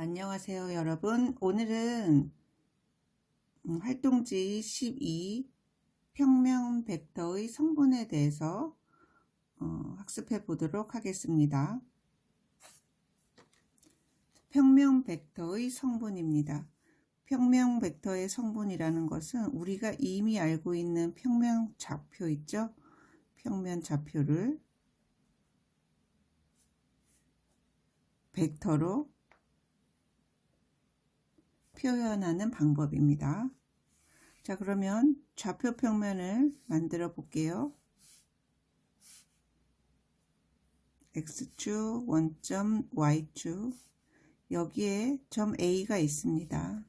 안녕하세요, 여러분. 오늘은 음, 활동지 12 평면 벡터의 성분에 대해서 어, 학습해 보도록 하겠습니다. 평면 벡터의 성분입니다. 평면 벡터의 성분이라는 것은 우리가 이미 알고 있는 평면 좌표 있죠? 평면 좌표를 벡터로 표현하는 방법입니다. 자, 그러면 좌표 평면을 만들어 볼게요. x축, 원점, y축. 여기에 점 A가 있습니다.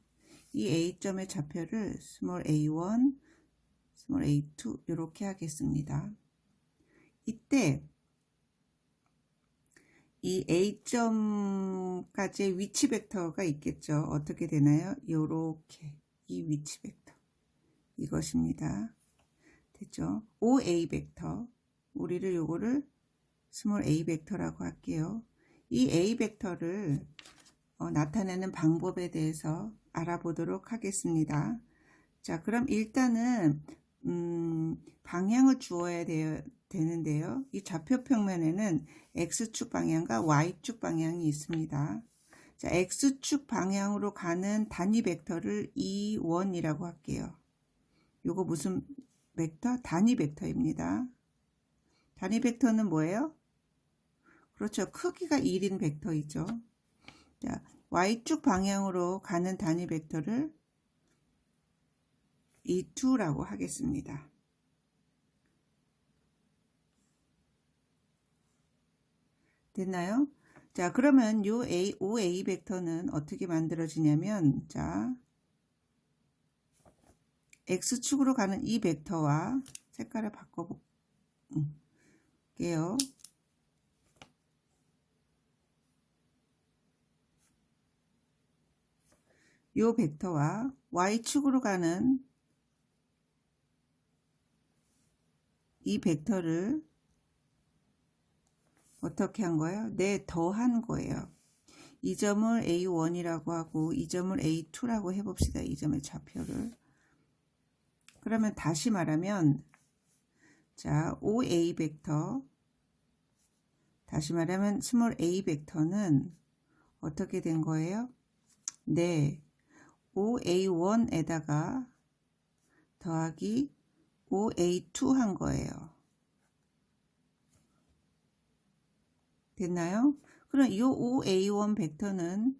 이 A점의 좌표를 small a1, small a2 이렇게 하겠습니다. 이때 이 A점까지의 위치 벡터가 있겠죠. 어떻게 되나요? 요렇게 이 위치 벡터 이것입니다. 됐죠? OA 벡터 우리를 요거를 스몰 A 벡터라고 할게요. 이 A 벡터를 어, 나타내는 방법에 대해서 알아보도록 하겠습니다. 자, 그럼 일단은 음, 방향을 주어야 돼요. 되는데요. 이 좌표 평면에는 X축 방향과 Y축 방향이 있습니다. 자, X축 방향으로 가는 단위 벡터를 E1이라고 할게요. 요거 무슨 벡터? 단위 벡터입니다. 단위 벡터는 뭐예요? 그렇죠. 크기가 1인 벡터이죠. 자, Y축 방향으로 가는 단위 벡터를 E2라고 하겠습니다. 됐나요? 자, 그러면 요 A, OA 벡터는 어떻게 만들어지냐면, 자, X축으로 가는 이 벡터와 색깔을 바꿔볼게요. 요 벡터와 Y축으로 가는 이 벡터를 어떻게 한 거예요? 네, 더한 거예요. 이 점을 A1이라고 하고 이 점을 A2라고 해봅시다. 이 점의 좌표를. 그러면 다시 말하면 자, OA 벡터 다시 말하면 스몰 a 벡터는 어떻게 된 거예요? 네, OA1에다가 더하기 OA2 한 거예요. 됐나요? 그럼 이 OA1 벡터는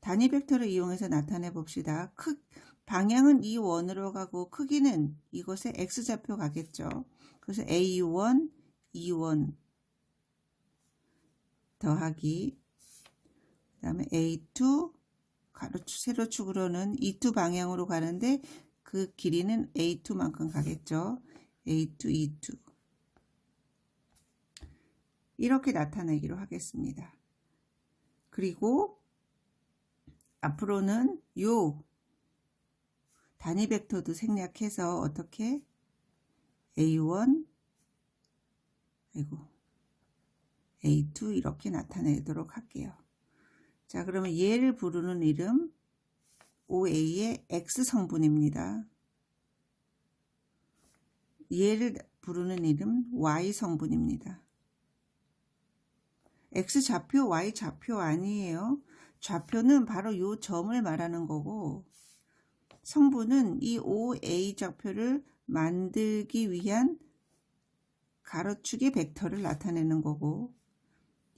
단위 벡터를 이용해서 나타내 봅시다. 크, 방향은 E1으로 가고 크기는 이곳에 X좌표 가겠죠. 그래서 A1, E1 더하기 그 다음에 A2 가로축, 세로축으로는 E2 방향으로 가는데 그 길이는 A2만큼 가겠죠. A2, E2 이렇게 나타내기로 하겠습니다. 그리고 앞으로는 요 단위 벡터도 생략해서 어떻게 A1 아이고 A2 이렇게 나타내도록 할게요. 자 그러면 얘를 부르는 이름 OA의 X 성분입니다. 얘를 부르는 이름 Y 성분입니다. X 좌표, Y 좌표 아니에요. 좌표는 바로 이 점을 말하는 거고 성분은 이 OA 좌표를 만들기 위한 가로축의 벡터를 나타내는 거고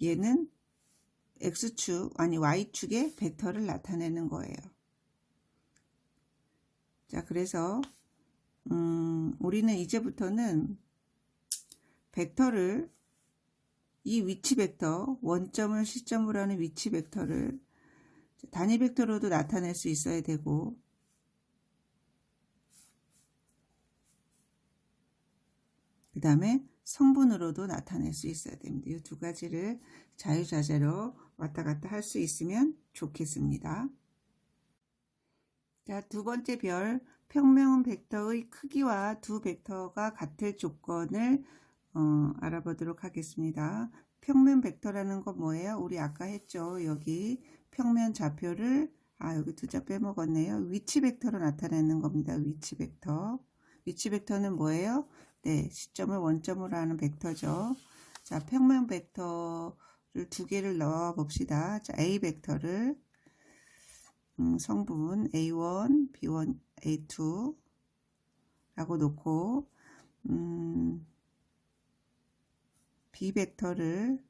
얘는 X축 아니 Y축의 벡터를 나타내는 거예요. 자 그래서 음, 우리는 이제부터는 벡터를 이 위치 벡터, 원점을 시점으로 하는 위치 벡터를 단위 벡터로도 나타낼 수 있어야 되고 그 다음에 성분으로도 나타낼 수 있어야 됩니다. 이 두 가지를 자유자재로 왔다 갔다 할 수 있으면 좋겠습니다. 자, 두 번째 별, 평면 벡터의 크기와 두 벡터가 같을 조건을 어, 알아보도록 하겠습니다. 평면 벡터라는 건 뭐예요? 우리 아까 했죠. 여기 평면 좌표를 아 여기 두 자 빼먹었네요. 위치 벡터로 나타내는 겁니다. 위치 벡터. 위치 벡터는 뭐예요? 네, 시점을 원점으로 하는 벡터죠. 자, 평면 벡터를 두 개를 넣어 봅시다. 자, A 벡터를 음, 성분 A1, B1, A2 라고 놓고 음, B 벡터를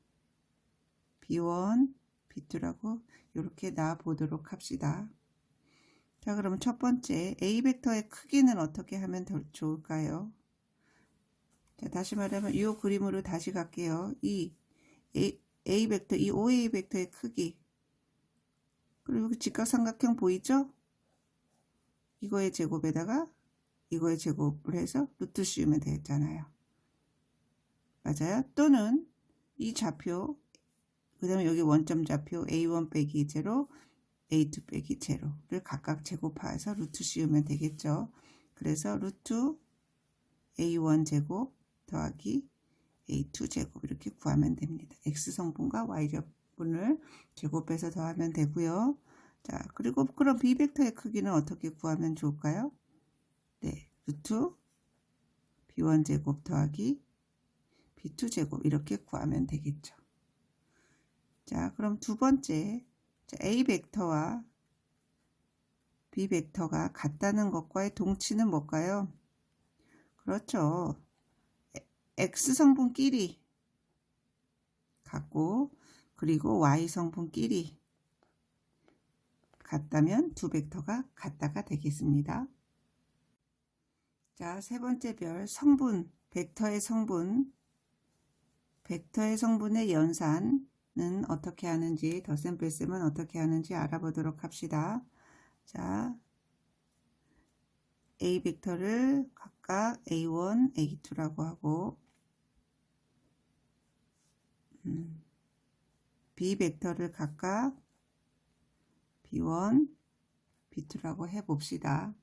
B1, B2라고 이렇게 놔 보도록 합시다. 자, 그럼 첫 번째 A 벡터의 크기는 어떻게 하면 더 좋을까요? 자, 다시 말하면 이 그림으로 다시 갈게요. 이 A, A 벡터, 이 OA 벡터의 크기. 그리고 여기 직각삼각형 보이죠? 이거의 제곱에다가 이거의 제곱을 해서 루트 씌우면 되겠잖아요. 맞아요? 또는 이 좌표, 그 다음에 여기 원점 좌표 A1 빼기 제로, A2 빼기 제로를 각각 제곱해서 루트 씌우면 되겠죠. 그래서 루트 A1 제곱 더하기 A2 제곱 이렇게 구하면 됩니다. X 성분과 Y 제분을 제곱해서 더하면 되고요. 자, 그리고 그럼 B 벡터의 크기는 어떻게 구하면 좋을까요? 네, 루트 B1 제곱 더하기 B2 제곱 이렇게 구하면 되겠죠. 자, 그럼 두 번째 자, A 벡터와 B 벡터가 같다는 것과의 동치는 뭘까요? 그렇죠. X 성분끼리 같고 그리고 Y 성분끼리 같다면 두 벡터가 같다가 되겠습니다. 자, 세 번째 별 성분, 벡터의 성분, 벡터의 성분의 연산은 어떻게 하는지, 더샘플쌤은 어떻게 하는지 알아보도록 합시다. 자, A 벡터를 각각 A1, A2라고 하고 음, B 벡터를 각각 B1, B2라고 해봅시다.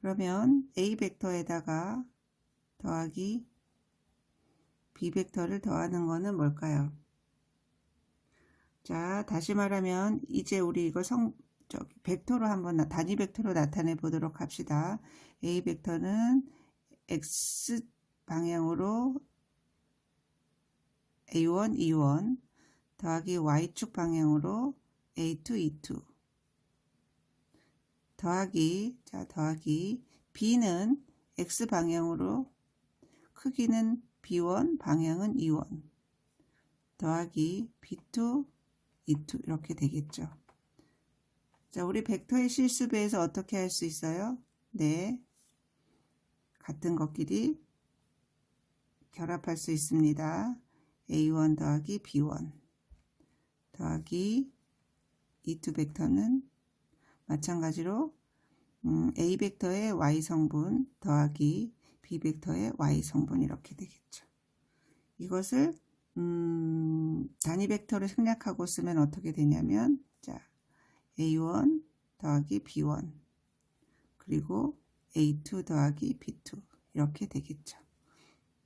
그러면 A 벡터에다가 더하기 B 벡터를 더하는 거는 뭘까요? 자, 다시 말하면 이제 우리 이거 성 저기 벡터로 한번 나, 단위 벡터로 나타내 보도록 합시다. A 벡터는 x 방향으로 A1, E1 더하기 Y축 방향으로 A2, E2 더하기 자 더하기 B는 X 방향으로 크기는 B1 방향은 E1 더하기 B2, E2 이렇게 되겠죠. 자, 우리 벡터의 실수배에서 어떻게 할 수 있어요? 네. 같은 것끼리 결합할 수 있습니다. A1 더하기 B1 더하기 이두 벡터는 마찬가지로 음, A 벡터의 Y 성분 더하기 B 벡터의 Y 성분 이렇게 되겠죠. 이것을 음, 단위 벡터를 생략하고 쓰면 어떻게 되냐면 자 A1 더하기 B1 그리고 A2 더하기 B2 이렇게 되겠죠.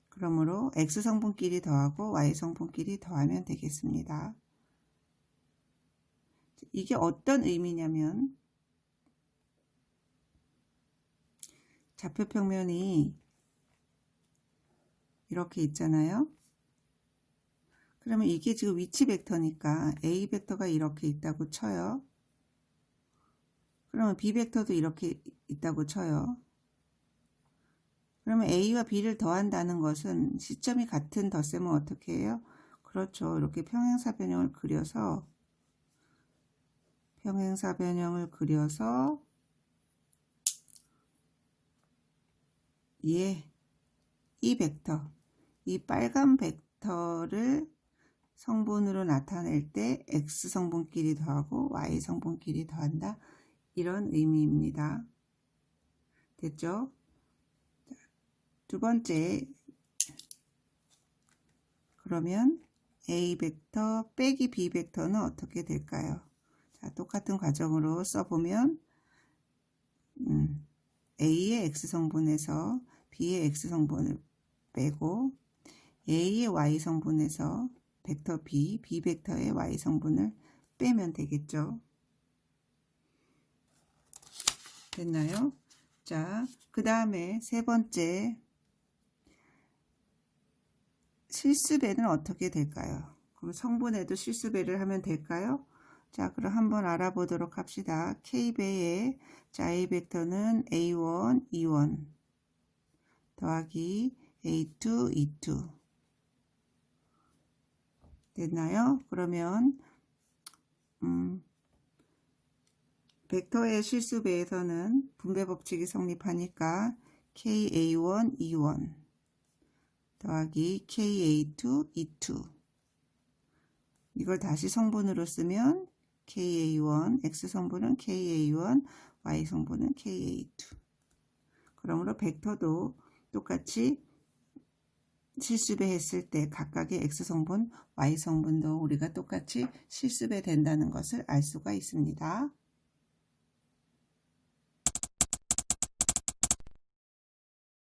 그러므로 X 성분끼리 더하고 Y 성분끼리 더하면 되겠습니다. 이게 어떤 의미냐면 좌표 평면이 이렇게 있잖아요. 그러면 이게 지금 위치 벡터니까 A 벡터가 이렇게 있다고 쳐요. 그러면 B 벡터도 이렇게 있다고 쳐요. 그러면 A와 B를 더한다는 것은 시점이 같은 덧셈은 어떻게 해요? 그렇죠. 이렇게 평행사 변형을 그려서 평행사 변형을 그려서 예, 이 벡터, 이 빨간 벡터를 성분으로 나타낼 때 X 성분끼리 더하고 Y 성분끼리 더한다. 이런 의미입니다. 됐죠? 두 번째, 그러면 A 벡터 빼기 B 벡터는 어떻게 될까요? 자, 똑같은 과정으로 써보면 음, A의 X 성분에서 B의 X 성분을 빼고 A의 Y 성분에서 벡터 B, B 벡터의 Y 성분을 빼면 되겠죠. 됐나요? 자, 그 다음에 세 번째 실수배는 어떻게 될까요? 그럼 성분에도 실수배를 하면 될까요? 자, 그럼 한번 알아보도록 합시다. K배의 자, A 벡터는 A1, E1 더하기 A2, E2 됐나요? 그러면 음, 벡터의 실수배에서는 분배 법칙이 성립하니까 KA1, E1 더하기 KA2, E2 이걸 다시 성분으로 쓰면 KA1, X 성분은 KA1, Y 성분은 KA2 그러므로 벡터도 똑같이 실수배 했을 때 각각의 X 성분, Y 성분도 우리가 똑같이 실수배 된다는 것을 알 수가 있습니다.